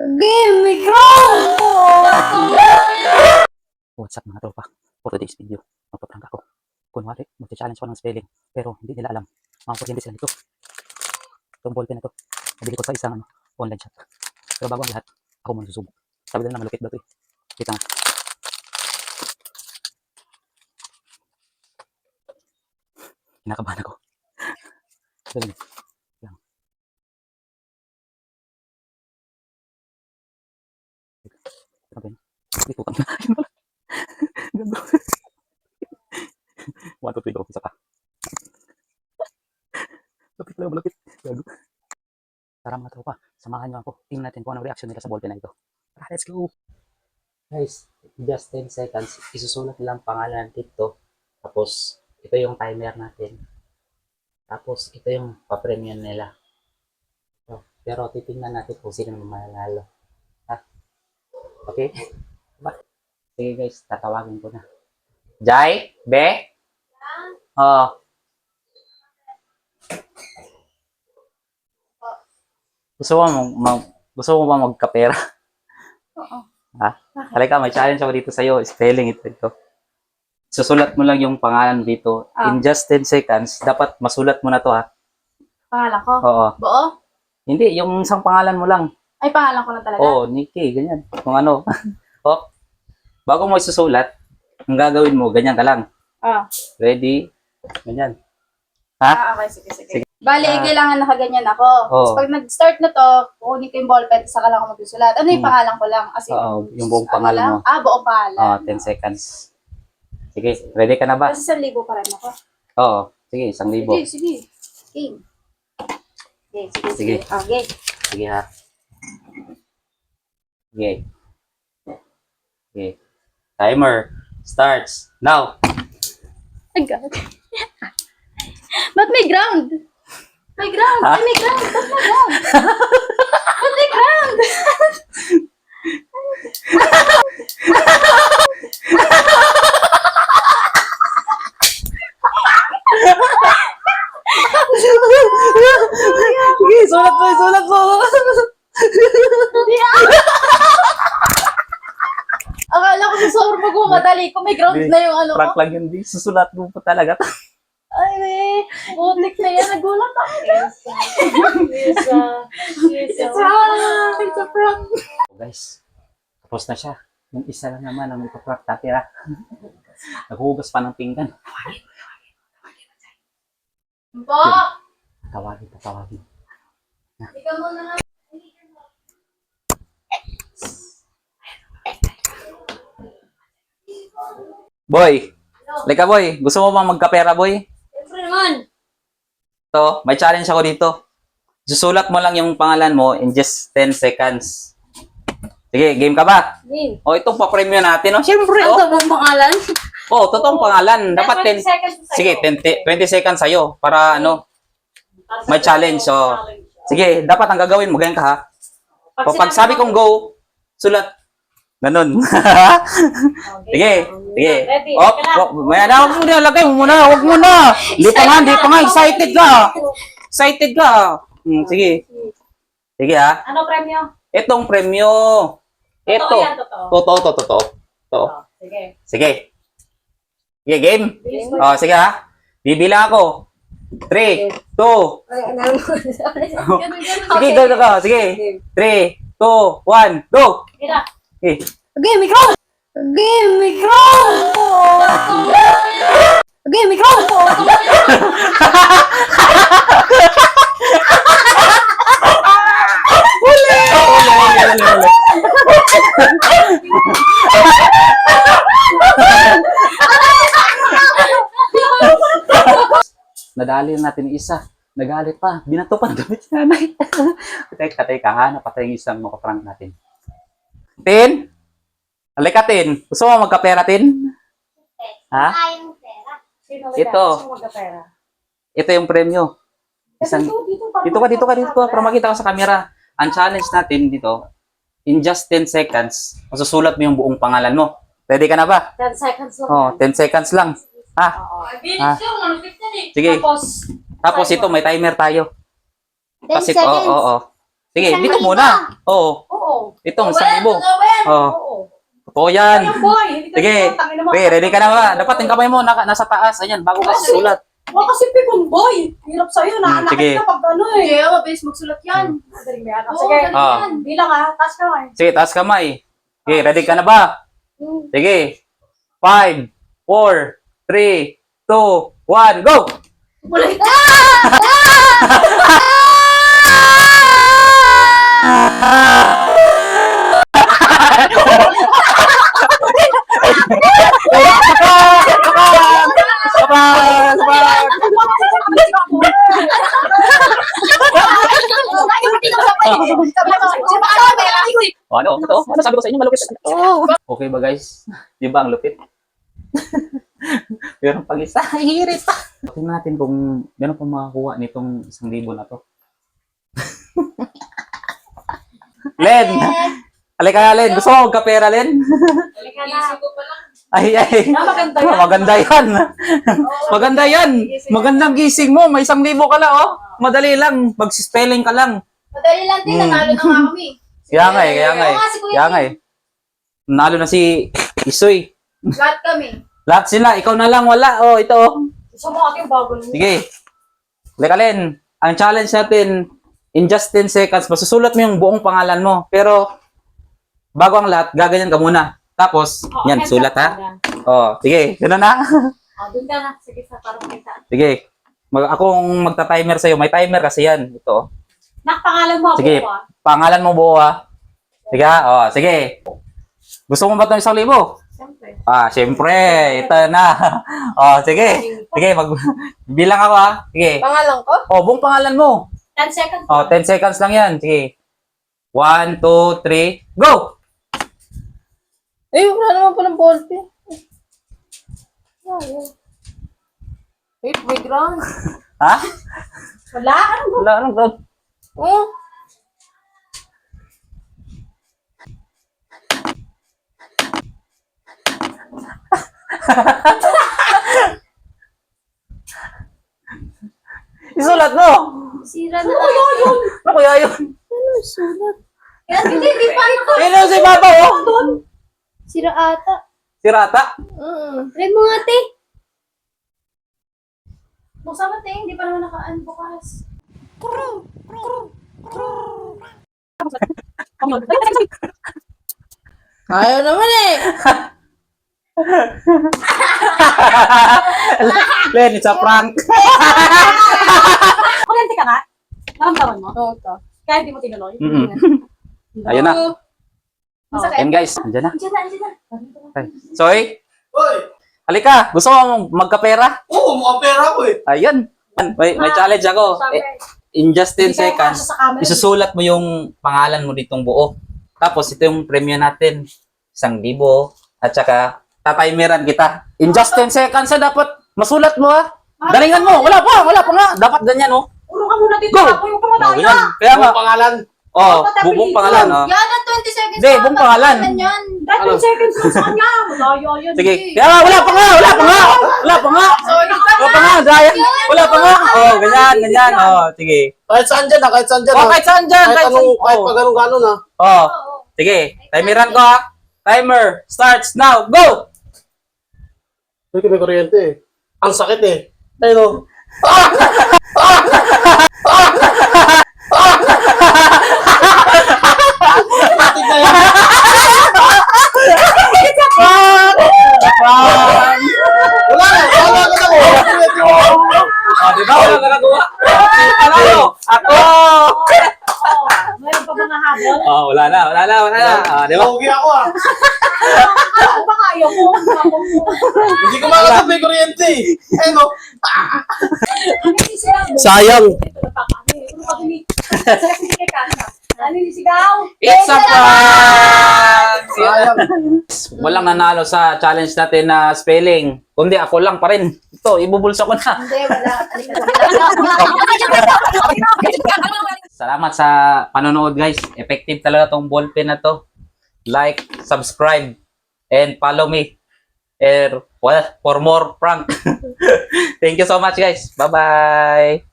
Me What's up mga tropa? For today's video, magpaprank ako. Kunwari, mag-challenge ko ng spelling. Pero hindi nila alam. Mga kuryente sila nito. Itong ballpen na to. Nabili ko sa isang ano, online shop. Pero bago ang lahat, ako muna susubok. Sabi nila na malupit daw to eh. Kita nga. Kinakabahan ako. Dali. 1, 2, 3, go. Isa pa. Lapit lang, malapit. Gago. Tara mga tropa, samahan nyo ako. Tingnan natin kung anong reaction nila sa ballpen na ito. Tara, let's go! Guys, just 10 seconds. Isusulat lang pangalan dito. Tapos, ito yung timer natin. Tapos, ito yung papremium nila. So, pero titingnan natin kung sino mananalo. Ha? Okay? Sige guys, tatawagin ko na. Jai, Be, Oh. Gusto mo mag, mag gusto mo ba magkapera? Oo. Ha? Halika, may challenge ako dito sa'yo. Spelling ito ito. Susulat mo lang yung pangalan dito. Ah. In just 10 seconds, dapat masulat mo na to ha. Pangalan ko? Oo. Buo? Hindi, yung isang pangalan mo lang. Ay, pangalan ko lang talaga? Oo, Nikki, ganyan. Kung ano. oh, bago mo isusulat, ang gagawin mo, ganyan ka lang. Ah. Ready? Ganyan. Ha? Ah, okay, sige, sige. Bali, Ah. kailangan nakaganyan ako. Oo. Tapos pag nag-start na to, kukunin ko yung ballpen, saka lang ako magsusulat. Ano yung Hmm. pangalan ko lang? As in, Oo, yung buong ano pangalan lang? mo. Ah, buong pangalan. Oh, 10 seconds. Sige, ready ka na ba? Kasi 1,000 pa rin ako. Oo, sige, isang libo. Sige, sige. Game. Okay, sige, sige. Sige. Okay. Sige ha. Sige. Sige. Timer starts now. My God. Ba't may ground? May ground. Ay, may ground. Ba't may ground? Ba't may ground? Sige, sulat mo, sulat mo. Akala ko sa magmamadali ko. May ground na yung ano. Prank lang yun, di. Susulat mo pa talaga. Ay, may. Butik na yan. Nagulat ako. Yes, yes, It's a prank. It's a prank. Guys, tapos na siya. Yung isa lang naman ang ipaprank tatira. Naghuhugas pa ng pinggan. Bo! Tawagin, tatawagin. Ikaw muna Boy! Lika boy, gusto mo bang magkapera boy? Siyempre naman. To, may challenge ako dito. Susulat mo lang yung pangalan mo in just 10 seconds. Sige, game ka ba? Game. O, itong pa-premium natin. Oh, syempre, Ano oh. mong pangalan? Oh, totoong pangalan. Dapat 10, seconds sa'yo. sige, 10, 20 seconds sa'yo para ano, may challenge. So, sige, dapat ang gagawin mo, ganyan ka ha. O, pag sabi kong go, sulat. Ganun. sige, sige. Oh, lang. oh, may ano, huwag mo na, lagay mo muna, huwag mo na. Hindi pa nga, hindi pa nga, excited ka. Excited ka. Hmm, sige. Sige ha. Ano premyo? Itong premyo. Ito. Totoo yan, totoo. Totoo, totoo, totoo. Totoo. Oh, Sige. Sige. Sige, game. Oh, sige ha. Bibila ako. 3, 2, Ay, ano mo? Ganun, ganun. Sige, go, go, go. Sige. 3, 2, 1, go. Mira. Okay. Game, ikaw! Game, ikaw! Game, ikaw! Nadali na natin isa. Nagalit pa. Binato pa ng damit si nanay. teka, teka. Hanap pa tayong isang makaprank natin. Tin? Halika, Tin. Gusto mo magkapera, Tin? Ha? Sino Ito. Sino magkapera? Ito yung premyo. Isang, Dito, dito, dito ka, dito ka, dito ka. Para makita ka sa camera. Ang challenge natin dito, in just 10 seconds, masusulat mo yung buong pangalan mo. Ready ka na ba? 10 seconds lang. Oh, 10 seconds lang. Ha? Oo. Ah. Sige. Tapos, Tapos ito, may timer tayo. 10 Kasi, oo, oo, oo. Sige, Isang dito libo. muna. Oo. Oo. Itong isang libo. totoo ba yan? Oo. Oo. Totoo yan. Boy. Hindi ka Sige. naman, tangin. Okay, ready ka na ba? Dapat yung kamay mo naka, nasa taas. Ayan, bago ka sulat. Wala kasi pikon, boy. Hirap sa'yo. Hmm, Nakalakit sige. ka pag ano eh. Hindi, mabilis magsulat yan. Madaling may anak. Oo, Sige. ganun Ah. yan. Bilang ah. Taas ka lang. Sige, taas kamay. Okay, ready ka na ba? Sige. 5, 4, 3, 2, 1, go! Wala Kapag! Kapag! O, ano? Ito? Ano sabi ko sa inyo? Malupit. Okay ba guys? Di ba ang lupit? Meron pang isa. Hirit pa. Tingnan natin kung meron pang makakuha nitong isang libo na to. Len! Halika nga, Len. Gusto mo magkapera, Len? Halika na. Ay, ay. Ah, maganda yan. Maganda yan. Maganda yan. Magandang gising mo. May isang libo ka lang, oh. Madali lang. Mag-spelling ka lang. Madali lang din, Hmm. nanalo na nga kami. Kaya nga eh, kaya nga eh. Kaya nga eh. Nalo na si Isoy. Lahat kami. Lahat sila, ikaw na lang wala. Oh, ito oh. Gusto mo ating bago. Sige. Leka Len, ang challenge natin, in just 10 seconds, masusulat mo yung buong pangalan mo. Pero, bago ang lahat, gaganyan ka muna. Tapos, Oo, yan, sulat ha. na. Oh, sige, gano'n na. Ah, doon ka na. Sige, sa parang kita. sige. Mag akong magta-timer sa'yo. May timer kasi yan. Ito. oh. Nakapangalan mo ako Sige. ah. Pangalan mo buo ha. Sige ha? Oh, sige. Gusto mo ba itong isang libo? Siyempre. Ah, syempre. Ito na. oh, sige. Sige, mag bilang ako ha. Sige. Pangalan ko? Oh, buong pangalan mo. 10 seconds. Oh, 10 seconds lang yan. Sige. 1, 2, 3, go! Eh, wala naman palang ballpen. Wait, wait, ground. Ha? Wala. Ano ba? Wala, anong tawag? Oh. Isulat mo! Sira na tayo. Ano kaya yun? Yan, hindi, hindi pa ako. Sino si Papa, oh? Sira ata. Si Rata? Mm. Red mo nga, te. Buksan mo, te. Hindi pa naman nakaan bukas. Ayaw naman eh. Len, it's a prank. Naramdaman mo? Oo, to. Kaya hindi mo tinuloy? Mm-mm. Ayun na. Masakit. Yan guys, andyan na. Andiyan na, andiyan na. Soy, Hoy! halika. Gusto mo magkapera? Oo, mukhang pera ko eh. Ayun. May, may challenge ako. Eh, in just 10 seconds, Sa camera. isusulat mo yung pangalan mo ditong buo. Tapos ito yung premyo natin. Isang libo. At saka, tatimeran kita. In just 10 seconds, ha, dapat masulat mo ha. Galingan mo. Wala pa, wala pa nga. Dapat ganyan oh. Muna dito. Go! Ako yung Oh, pumataya. ganyan. Kaya nga. Ang pangalan. Oh, bubong pangalan. Oh. Yan ang 20 seconds. Hindi, na dapat pangalan. yan. Dahil 10 seconds lang sa kanya. Malayo yun. Sige. Kaya nga, wala pa nga. Wala pa nga. Wala pa nga. Wala pa nga. Daya. Wala pa nga. Oh, ganyan, ganyan. Oh, sige. Kahit saan dyan ah, kahit saan dyan Oh, ah. kahit saan dyan. Kahit anong, kahit Oh. pag anong gano'n ah. Oh, sige. Timeran ko ha. Timer starts now. Go! Hindi may kuryente eh. Ang sakit eh. Ayun o. Matik na yan. Fun! Wala na, wala ka na ko. Kuryente mo. Oh, di ba? Wala. Ano? Ako! Mayroon pa mga habol. Oh, wala na. Wala na. Wala na. Ah, di ba? Ako ah. Ako ba kayo mo? Ako. Hindi ko makakat may kuryente eh. Ano? Sayang. Ano yung sisigaw? It's a prank! Walang nanalo sa challenge natin na spelling. Kundi ako lang pa rin. Ito, ibubulsa ko na. Hindi, wala. Salamat sa panonood guys. Effective talaga tong ballpen na to. Like, subscribe, and follow me. And, well, for more prank. Thank you so much guys. Bye-bye.